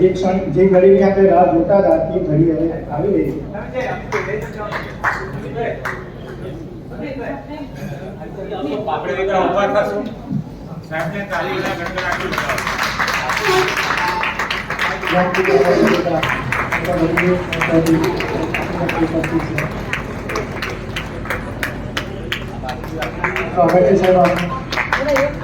જે ક્ષણ જે ઘડીની આપણે રાહ જોતા હતા તે ઘડી હવે આવી રહી છે. આપણે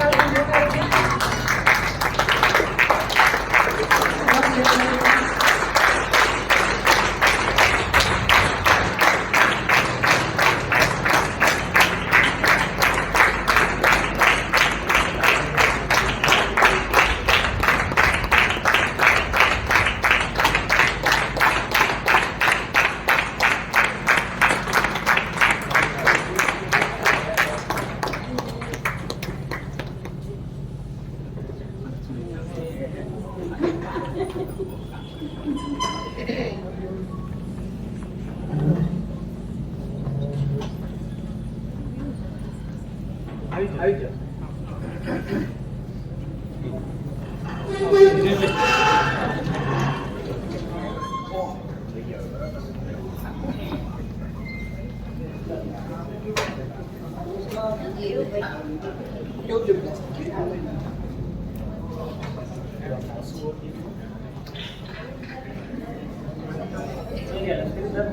બધા ઊભા થશું સાહેબને તાલીના ગણગણાટી બતાવો. જ્યાંથી આપણે બધા આપણા વડીલો, માતાજી, આપણા ઉપસ્થિત છે. તો હવે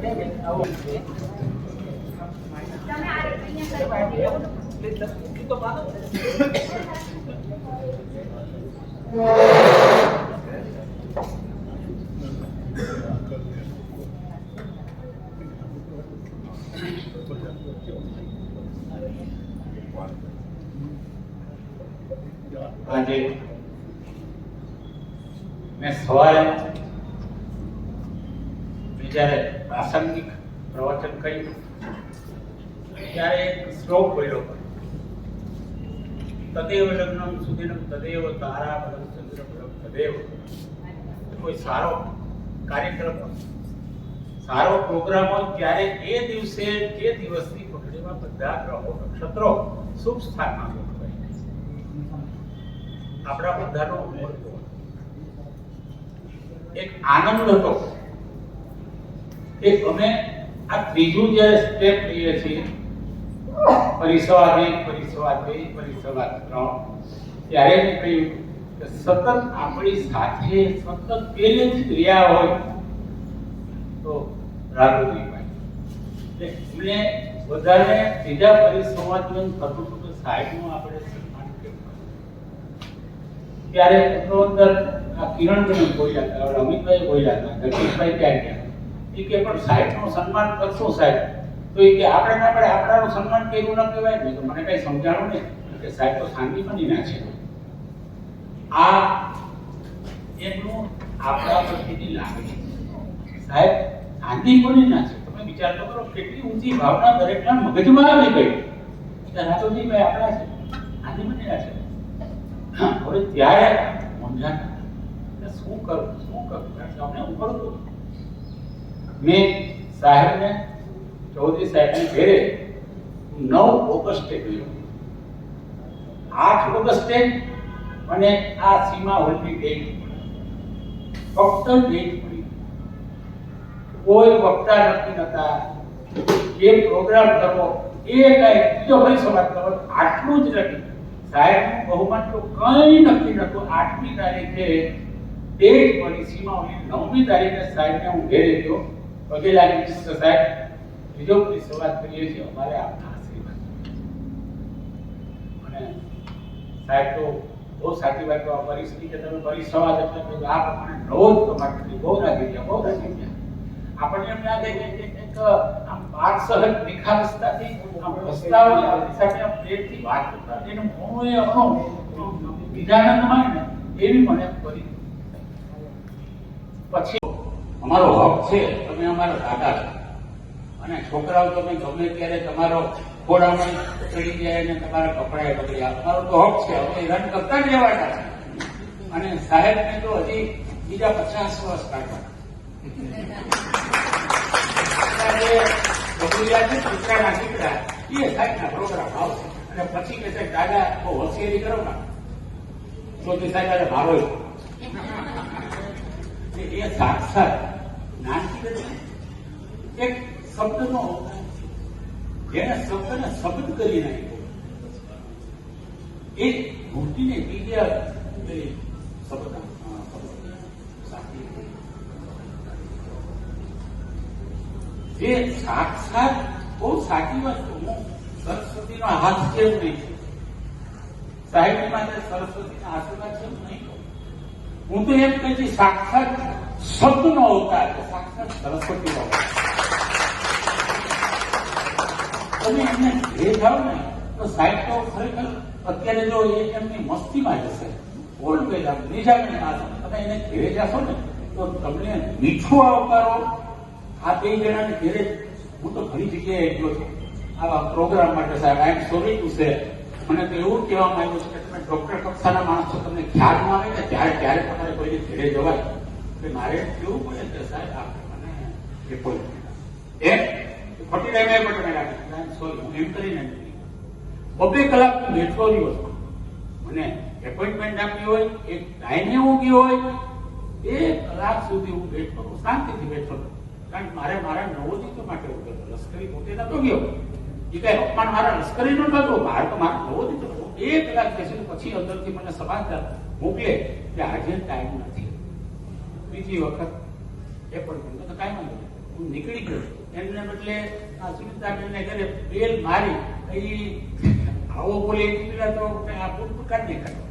સાહેબ આપણે મેં સવારે જ્યારે પ્રાસંગિક પ્રવચન કહ્યું ત્યારે એક શ્લોક બોલ્યો. તદેવ લગ્નમ સુદિનમ તદેવ તારા બલમ ચંદ્ર તદેવ કોઈ સારો કાર્યક્રમ સારો પ્રોગ્રામ હોય ત્યારે એ દિવસે જે દિવસની પકડીમાં બધા ગ્રહો નક્ષત્રો શુભ સ્થાનમાં આપણા બધાનો એક આનંદ હતો. કે અમે આ ત્રીજું જે સ્ટેપ લઈએ છીએ, પરિસવાદ એક પરિસવાદ બે પરિસવાદ ત્રણ. ત્યારે કહ્યું કે સતત આપણી સાથે સતત પહેલેથી જ રહ્યા હોય તો રાઘુજીભાઈ એટલે એમને બધાને ત્રીજા પરિસંવાદનું થતું હતું સાહેબનું આપણે સન્માન ત્યારે એમનો આ કિરણભાઈ બોલ્યા અમિતભાઈ બોલ્યા હતા જગદીશભાઈ ક્યાં ગયા એ કે પણ સાહેબનું સન્માન કરશું સાહેબ? તો એ કે આપણે ના પડે આપણાનું સન્માન કર્યું ન કહેવાય? ને તો મને કઈ સમજાણું ને કે સાહેબ તો શાંતિ બનીના છે. આ એમનું આપણા પ્રત્યેની લાગણી સાહેબ શાંતિ બનીના છે. તમે વિચાર તો કરો, કેટલી ઊંચી ભાવના દરેકના મગજમાં આવી ગઈ. કે રાઘવજીભાઈ આપણા છે. શાંતિ બનીના છે. હવે ત્યારે મૂંઝાણ કે શું કરું શું કરું કારણ કે અમને ઉકળતું મેં સાહેબને ચૌધરી સાહેબને ઘેરે નવ ઓગસ્ટે ગયો. આઠ ઓગસ્ટે અને આ સીમા હોલની ડેટ ફક્ત ડેટ પડી કોઈ વક્તા નથી નતા કે પ્રોગ્રામ કરવો એ કઈ બીજો ભાઈ સમાજ કરો આટલું જ નથી. સાહેબનું બહુમાન તો કંઈ નક્કી નતું આઠમી તારીખે ડેટ મળી. સીમાઓની નવમી તારીખે સાહેબને હું ઘેરે ગયો. કે સાહેબ બીજો કોઈ કરીએ છીએ અમારે આપના આશીર્વાદ. અને સાહેબ તો બહુ સાચી વાત કહો, પરિસ્થિતિ કે તમે પરિસંવાદ એટલે આ પ્રમાણે નવો જ તમારી બહુ રાખી ગયા બહુ રાખી ગયા આપણને એમ લાગે કે એક- આમ પાઠ સહજ નિખાલસતાથી આમ પ્રસ્તાવની સાથે આમ પ્રેમથી વાત કરતા એનું મોં એ અણુ બીજાનંદ હોય ને, એવી મને કરી પછી અમારો હક છે, તમે અમારા દાદા છો. અને છોકરાઓ તમે ગમે ત્યારે તમારો ખોડામાં ચડી જાય અને તમારા કપડાએ બગડી જાય અમારો તો હક છે, અમે રન કરતા જ રહેવાના છે. અને સાહેબને તો હજી બીજા પચાસ વર્ષ કાઢવા બગડિયા છે, કૂતરાના દીકરા એ સાહેબના પ્રોગ્રામ આવશે. અને પછી કે સાહેબ દાદા તો હોશિયારી કરો ને. તો સાહેબ મારો એ. સાક્ષાત જ્ઞાનથી જ એક શબ્દનો જેને શબ્દને શબ્દ કરી નાખ્યો. એ મૂર્તિને બીજા શબ્દ જે સાક્ષાત બહુ સાચી વસ્તુ. હું સરસ્વતીનો હાથ કેમ નહીં છું સાહેબ માટે સરસ્વતીના આશીર્વાદ છે નહીં. હું તો એમ કહી સાક્ષાત શબ્દનો અવતાર છે. સાક્ષાત સરસ્વતીનો અવતાર. તમે એમને ઘરે જાઓ ને, તો સાહેબ તો ખરેખર અત્યારે જો એ એમની મસ્તીમાં જશે ઓલ્ડ પેજ આમ નિજામની તમે એને ઘેરે જાશો ને, તો તમને મીઠું આવકારો આ બે જણાને ઘેરે હું તો ઘણી જગ્યાએ ગયો છું. આવા પ્રોગ્રામ માટે સાહેબ આઈ એમ સોરી ટુ સે મને તો એવું કહેવામાં આવ્યું છે કે તમે ડોક્ટર કક્ષાના માણસો, તમને ખ્યાલ ન આવે ને, ત્યારે ત્યારે તમારે કોઈને ઘેરે જવાય કે મારે કેવું પડે કે સાહેબ આપણે મને appointment. એમ? ખોટી ટાઈમે આપી સોરી હું એમ કરીને બબે કલાક હું બેઠો રહ્યો મને એપોઇન્ટમેન્ટ આપી હોય એક ટાઈમે હું ગયો હોય બે કલાક સુધી હું બેઠો શાંતિથી બેઠો કારણ કે મારે મારા નવોદિત માટે ઊભો હતો. લશ્કરી પોતે નતો ગયો. એ કઈ અપમાન મારા લશ્કરી નો નતો મારે તો મારા નવોદિત હતો. એક કલાક બેસીને પછી અંદરથી મને સમાચાર મોકલે કે આજે ટાઈમ નથી. બીજી વખત એપોઇન્ટમેન્ટ. તો કાંઈ વાંધો હું નીકળી ગયો એમને બદલે આ સુનિતાબેનને ઘરે બેલ મારી એ આવો બોલે એ તો આ પૂરતું કાઢી નાખ્યો.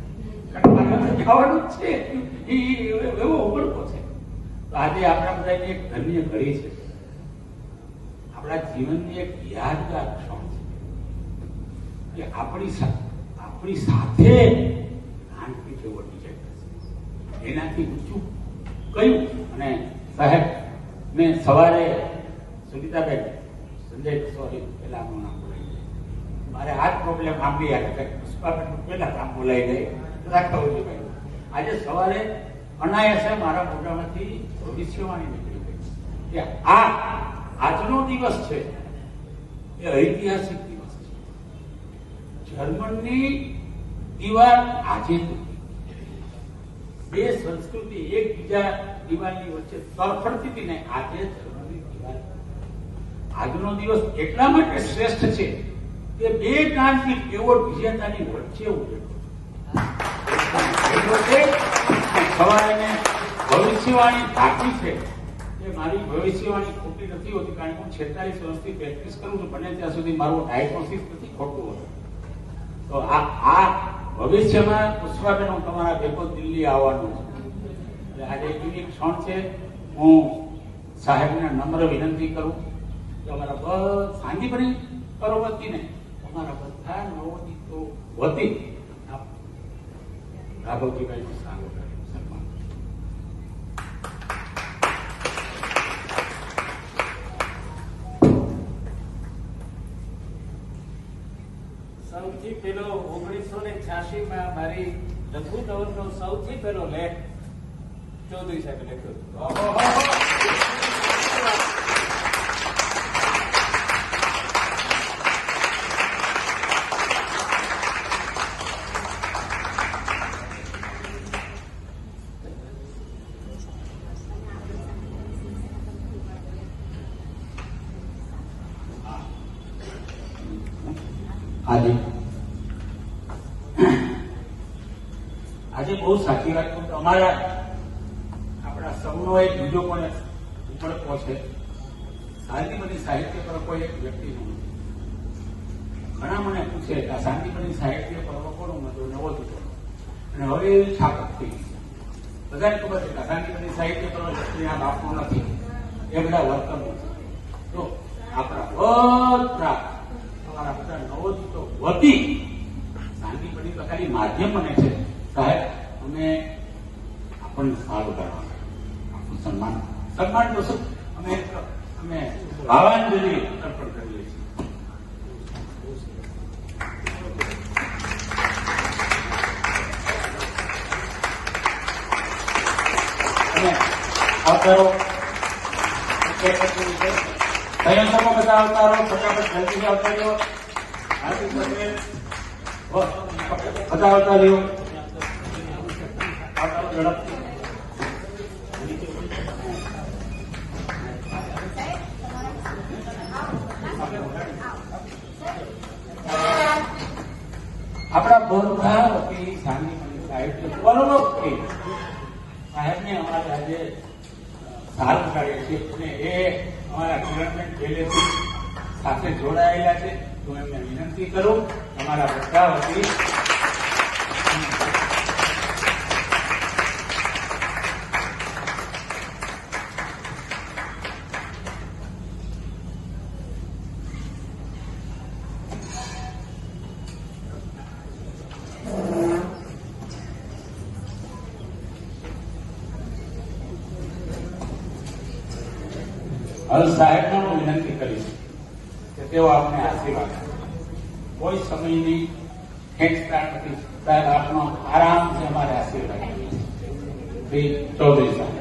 એ આજે આપણા બધાની એક ધન્ય ઘડી છે. આપણા જીવનની એક યાદગાર ક્ષણ છે. એટલે આપણી આપણી સાથે નાનપીઠે વટી એનાથી ઊંચું કયું અને સાહેબ, મેં સવારે સુનિતાબેન સંજય સોરી પેલા નામ મારે આ જ પ્રોબ્લેમ આંબી આવે પુષ્પાબેન પેલા નામ બોલાઈ ગઈ રાખવું ભાઈ. આજે સવારે અનાયાસે મારા મોઢામાંથી ભવિષ્યવાણી નીકળી ગઈ. કે આ આજનો દિવસ છે. એ ઐતિહાસિક દિવસ છે. જર્મનની દિવાલ આજે તૂટી. બે સંસ્કૃતિ એકબીજા દિવાલની વચ્ચે તરફડતી હતી ને આજે ધર્મની દિવાલ આજનો દિવસ એટલા માટે શ્રેષ્ઠ છે કે બે જ્ઞાનથી કેવળ વિજેતાની વચ્ચે ઉભેલો છે સવારે ભવિષ્યવાણી પાકી છે કે મારી ભવિષ્યવાણી ખોટી નથી હોતી કારણ કે હું છેતાલીસ વર્ષથી પ્રેક્ટિસ કરું છું બને ત્યાં સુધી મારું ડાયગ્નોસિસ નથી ખોટું હતું તો આ આ ભવિષ્યમાં પુષ્પાબેન, હું તમારા ભેગો દિલ્હી આવવાનું છું. એટલે આજે એવી ક્ષણ છે, હું સાહેબને નમ્ર વિનંતી કરું કે અમારા બસ શાંતિભરી કરો વતી ને અમારા બધા નવોદિતો વતી. રાઘવજીભાઈ રાઘવજીભાઈનું ઓગણીસો ને છ્યાસી માં મારી લઘુ નવલનો સૌથી પહેલો લેખ ચૌધરી સાહેબે લખ્યો Thank આજે આજે બહુ સાચી વાત કહું અમારા આપણા સૌનો એક બીજો પણ ઉપડકો છે. શાંતિપતિ સાહિત્ય પર કોઈ એક વ્યક્તિ ઘણા મને પૂછે કે આ શાંતિપતિ સાહિત્ય પર્વ કોનો મતો નવો દીધો અને હવે એવી છાપક થઈ બધાને ખબર છે કે આ શાંતિપતિ સાહિત્ય પર્વ આ બાપનું નથી. એ બધા વર્તનો તો આપણા બધા અમારા બધા નવોદિતો વતી શાંતિપતિ તો ખાલી માધ્યમ બને છે. સાહેબ અમે આપણને સારું કરવા આપણું સન્માન. સન્માન તો શું? અમે અમે ભાવાંજલિ અર્પણ કરીએ છીએ. અવતારો સંયોજનો બધા અવતારો, ફટાફટ જલ્દી અવતારીઓ. બધા અવતારીઓ. આપણા બોરખા વતી સાંગી સાહિત્ય બરોબર સાહેબને અમારે આજે સારું કાર્ય છે અને એ અમારા કિરણબેન જેલેથી સાથે જોડાયેલા છે. હું એમને વિનંતી કરું, અમારા બધા વતી હવે સાહેબને હું વિનંતી કરીશ કે તેઓ આપને આશીર્વાદ. કોઈ સમયની ખેંચતા નથી. સાહેબ આપનો આરામથી અમારે આશીર્વાદ શ્રી ચૌધરી સાહેબ.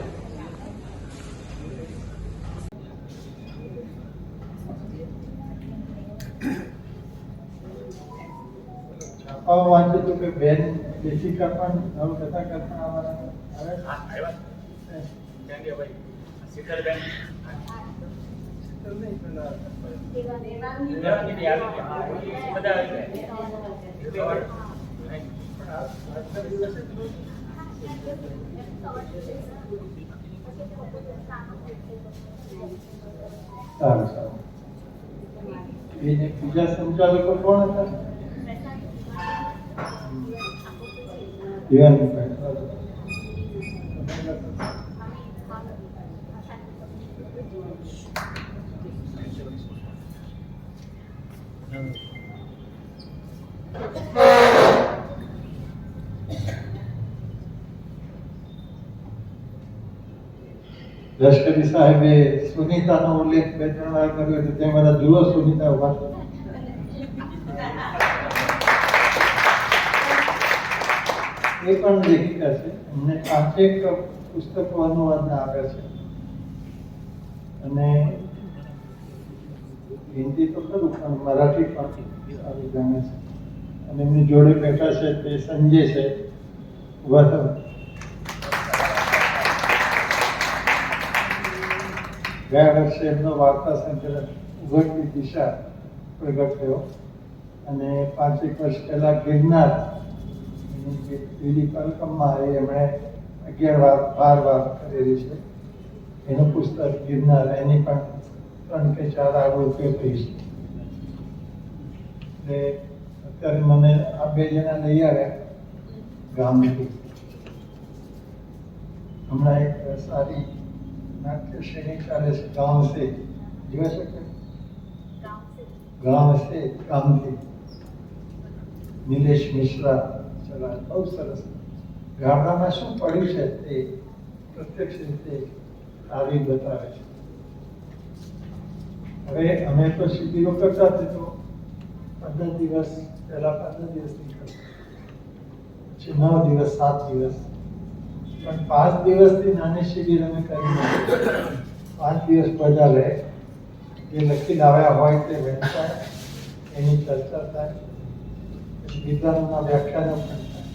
છાપામાં વાંચ્યું હતું કે બેન દેશિકા પણ નવકથા કરતા આવે નહીં પેલા પણ આ- આજના દિવસે જ સારું સારું એને બીજા સંચાલકો કોણ હતા દિવાનભાઈ લશ્કરી સાહેબે સુનીતાનો ઉલ્લેખ બે, ત્રણ વાર કર્યો એટલે તે મારા જુઓ સુનિતા ઊભા. એ પણ લેખિકા છે. એમને પાંચેક પુસ્તકો અનુવાદના આપ્યા છે. અને હિન્દી તો ખરું, પણ મરાઠી પણ સારું જાણે છે. અને એમની જોડે બેઠા છે તે સંજય છે. ઊભા ગયા વર્ષે એમનો વાર્તા સંકલન ઉભરતી દિશા પ્રગટ થયો. અને પાંચેક વર્ષ પહેલા ગિરનાર એની જે પેલી પરિક્રમા એ એમણે અગિયાર વાર, બાર વાર કરેલી છે. એનું પુસ્તક ગિરનાર, એની પણ ત્રણ કે ચાર આવૃત્તિઓ થઈ છે. એટલે અત્યારે મને આ બે જણા લઈ આવ્યા ગામથી. હમણાં એક સારી નાટ્ય શ્રેણી ચાલે છે, ગામ છે. જીવે શકે? ગામ છે, ગામથી. નિલેશ મિશ્રા ચલા બહુ સરસ. ગામડામાં શું પડ્યું છે તે પ્રત્યક્ષ રીતે આવી બતાવે છે. હવે અમે તો શિબિરો કરતા તો પંદર દિવસ પહેલા પંદર દિવસની પછી નવ દિવસ, સાત દિવસ. પણ પાંચ દિવસથી નાની શિબિર અમે કરી પાંચ દિવસ બધા રહે જે લખી લાવ્યા હોય તે વહેંચાય એની ચર્ચા થાય. વિદ્વાનોના વ્યાખ્યાનો પણ થાય.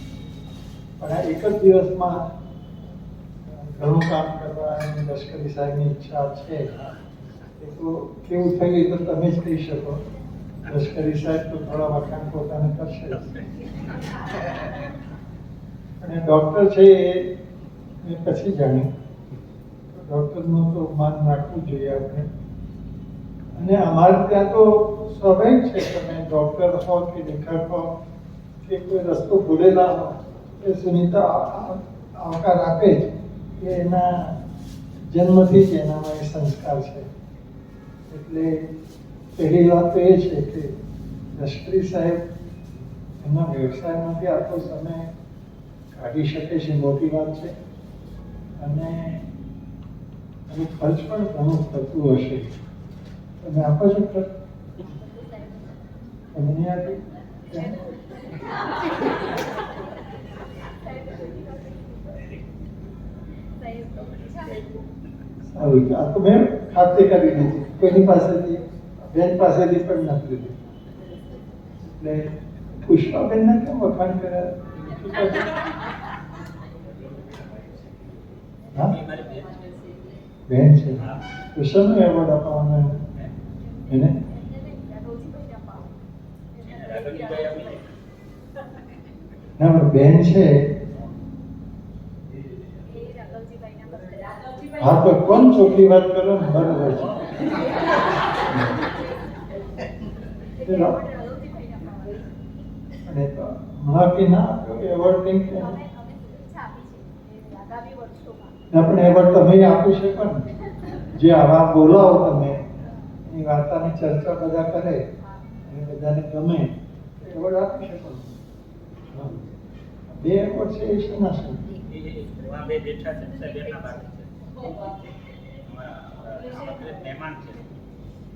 પણ આ એક જ દિવસમાં ઘણું કામ કરવા અને લશ્કરી સાહેબની ઈચ્છા છે. એ તો કેવું થયું એ તો તમે જ કહી શકો. લશ્કરી સાહેબ, તો થોડા વખાણ પોતાને કરશે. અને ડૉક્ટર છે એ પછી જાણ્યું ડૉક્ટરનું તો માન રાખવું જોઈએ આપણે. અને અમારે ત્યાં તો સ્વાભાવિક છે, તમે ડૉક્ટર હો કે લેખક હો, કે કોઈ રસ્તો ભૂલેલા હો, એ સુનીતા આવકાર આપે જ કે એના જન્મથી જ એનામાં એ સંસ્કાર છે. એટલે પહેલી વાત તો એ છે કે લશ્કરી સાહેબ એમના વ્યવસાયમાંથી આટલો સમય કાઢી શકે છે, મોટી વાત છે. અને એનું ખર્ચ પણ ઘણું થતું હશે. તમે આપો છો ખર્ચ? તમે નહીં આપી? સારું, આ તો મેં ખાતે કરી દીધી. કોઈની પાસેથી? બેન પાસેથી પણ નથી લીધી. એટલે પુષ્પાબેનને કેમ વખાણ કર્યા? બેન છે. તો શાનો એવોર્ડ આપવાનો એને? ના બેન છે. હા, તો કોણ ચોખ્ખી વાત કરો ને? બરોબર છે. અને તો હમણાં ના આપ્યો એવોર્ડ કે તમે આપી શકો ને જે આવા બોલાવો તમે એની વાર્તાની ચર્ચા બધા કરે અને બધાને ગમે એવોર્ડ આપી શકો. બે એવોર્ડ છે એ શું ના છે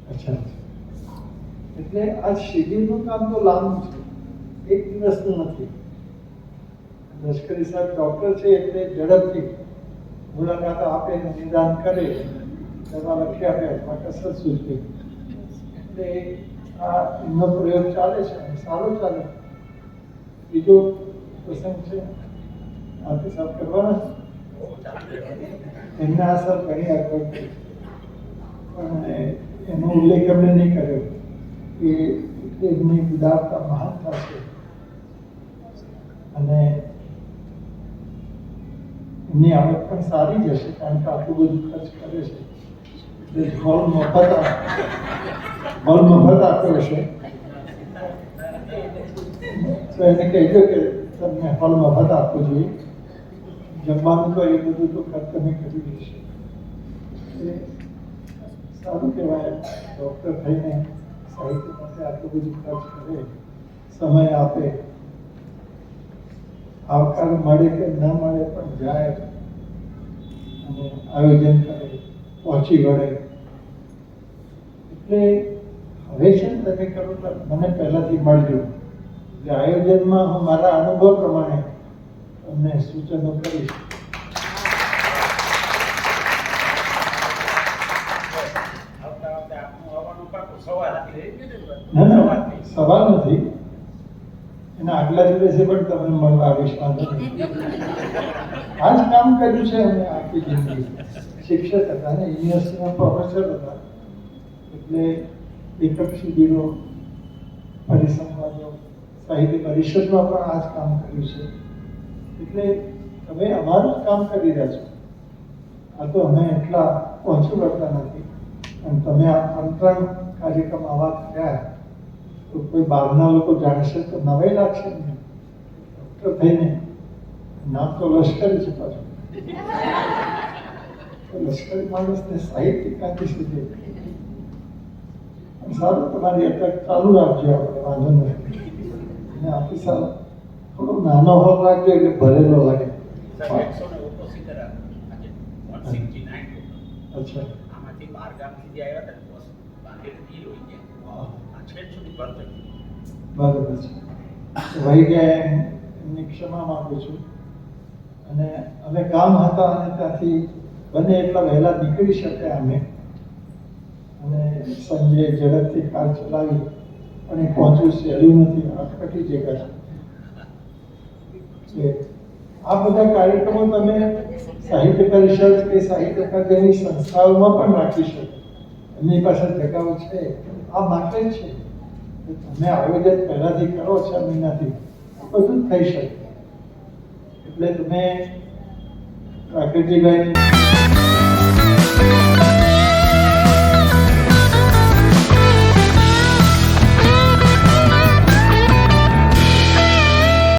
અચ્છા. એટલે આ શિબિરનું કામ તો લાંબુ છે. એક દિવસનું નથી. લશ્કરી સાહેબ ડૉક્ટર છે એટલે ઝડપથી મુલાકાત આપે નિદાન કરે તેમાં લખી આપે અથવા કસરત સૂચવે એટલે આ એમનો પ્રયોગ ચાલે છે સારો ચાલે બીજો પ્રસંગ છે આથી સાફ કરવાના? એમને આ સર ઘણી આગળ. પણ એનો ઉલ્લેખ અમને નહીં કર્યો. કે એમની ઉદારતા મહાનતા છે અને એમની આવક પણ સારી જ હશે, કારણ કે આટલું બધું ખર્ચ કરે છે. એટલે તો એને કહેજો કે તમને હોલ મફત આપવો જોઈએ. જમવાનું તો એ બધું તો ખર્ચ તમે કરી દેશે સારું કહેવાય, ડૉક્ટર થઈને સાહિત્ય આટલું બધું ખર્ચ કરે, સમય આપે. આવકાર મળે કે ન મળે પણ જાય. અને આયોજન કરે, પહોંચી વળે. એટલે હવે છે ને તમે કરો મને પહેલાંથી મળજો એટલે આયોજનમાં હું મારા અનુભવ પ્રમાણે તમને સૂચનો કરીશ આવતા વખતે આપનું આવવાનું પાકું સવારથી. ના ના સવારથી. સવાલ નથી. એના આગલા દિવસે પણ તમને મળવા આવીશ વાંધો આ જ કામ કર્યું છે અમે આખી જિંદગી. શિક્ષક હતા ને, યુનિવર્સિટીના પ્રોફેસર હતા. એટલે એકમ શિબિરો પરિસંવાદો સાહિત્ય પરિષદમાં પણ આ જ કામ કર્યું છે. એટલે તમે અમારું જ કામ કરી રહ્યા છો. આ તો અમે એટલા પહોંચી વળતા નથી. અને તમે આ ત્રણ ત્રણ કાર્યક્રમ આવા થયા તો કોઈ બહારના લોકો જાણશે તો નવાઈ લાગશે ને ડૉક્ટર થઈને નામ તો લશ્કરી છે પાછું. લશ્કરી માણસને સાહિત્ય ક્યાંથી સુધી સારું તમારી અટક ચાલુ રાખજો આપણે વાંધો નથી. અને આપી સારો થોડો નાનો હોલ રાખજો એટલે ભરેલો લાગે. સાહેબ, એકસો ને ઓગણસિત્તેર આજે 169 અચ્છા. આમાંથી બાર ગામથી જે આવ્યા હતા બરાબર છે. એમની ક્ષમા માંગુ છું. અને અમે કામ હતા અને ત્યાંથી બને એટલા વહેલા નીકળી શક્યા અમે. અને સંજય ઝડપથી કાર ચલાવી અને પહોંચવું સહેલું નથી અટકટી જગ્યા. છે આ બધા કાર્યક્રમો તમે સાહિત્ય પરિષદ કે સાહિત્ય અકાદમી સંસ્થાઓમાં પણ રાખી શકો. એમની પાસે જગાઓ છે. આ માટે છે. તમે આયોજન પહેલાથી કરો છ મહિનાથી બધું થઈ શકે. એટલે તમે પ્રાકૃતિભાઈ